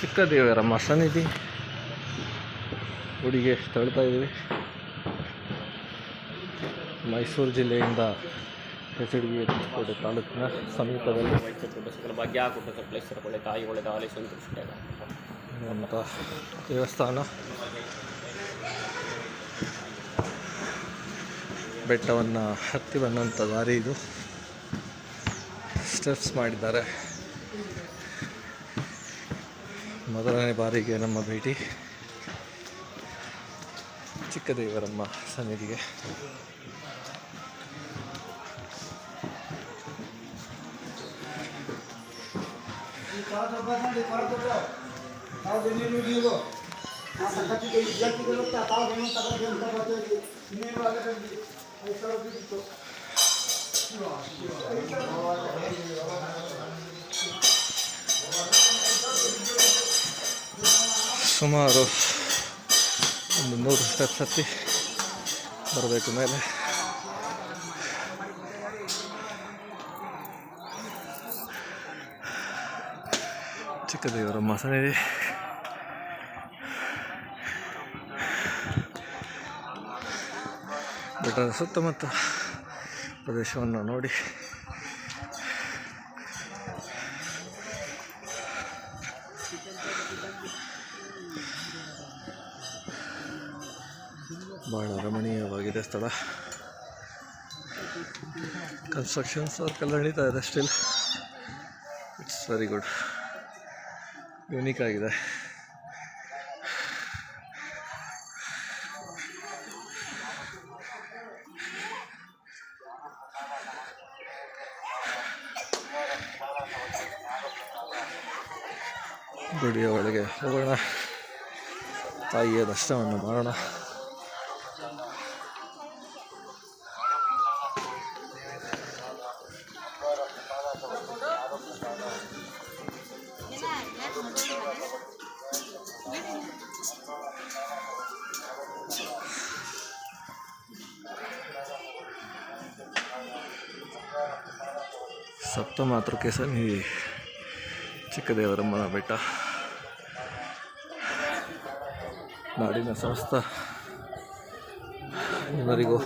ಚಿಕ್ಕ ದೇವರ ಮಸನಿಧಿ. ಗುಡಿಗೆ ತಳ್ತಾ ಇದ್ದೀವಿ. ಮೈಸೂರು ಜಿಲ್ಲೆಯಿಂದ ಡಿ ಕೋಟೆ ತಾಲೂಕಿನ ಸಮೀಪದಲ್ಲಿ. ವೈದ್ಯ ಕೊಟ್ಟ ಸಕಲ ಭಾಗ್ಯ ಕೊಟ್ಟ ಸಕಲೇಶ್ವರ ಒಳ್ಳೆ ತಾಯಿ ಒಳ್ಳೆದ ಆಲಿ ಸಂತೃಷ್ಟ ಇರುವಂಥ ದೇವಸ್ಥಾನ. ಬೆಟ್ಟವನ್ನು ಹತ್ತಿ ಬಂದಂಥ ದಾರಿ ಇದು. ಸ್ಟೆಪ್ಸ್ ಮಾಡಿದ್ದಾರೆ. ಮೊದಲನೇ ಬಾರಿಗೆ ನಮ್ಮ ಭೇಟಿ ಚಿಕ್ಕ ದೇವರಮ್ಮ ಸನ್ನಿಧಿಗೆ ಸುಮಾರು ಒಂದು ನೂರು ಸ್ಟೆಪ್ಸ್ ಹತ್ತಿ ಬರಬೇಕು ಮೇಲೆ. ಚಿಕ್ಕದೇವರ ಸನ್ನಿಧಿ ಬೆಟ್ಟದ ಸುತ್ತಮುತ್ತ ಪ್ರದೇಶವನ್ನು ನೋಡಿ. ಭಾಳ ರಮಣೀಯವಾಗಿದೆ ಸ್ಥಳ. ಕನ್ಸ್ಟ್ರಕ್ಷನ್ಸ್ ವರ್ಕೆಲ್ಲ ನಡೀತಾ ಇದೆ still it's very good unique ಆಗಿದೆ. ಗುಡಿಯ ಒಳಗೆ ಹೋಗೋಣ. ತಾಯಿಯ ದರ್ಶನವನ್ನು ಮಾಡೋಣ. ಸಪ್ತ ಮಾತೃಕೆ ಸನ್ನಿಧಿ ಚಿಕ್ಕದೇವರಮ್ಮನ ಬೆಟ್ಟ ನಾಡಿನ ಸಮಸ್ತ ಎಲ್ಲರಿಗೂ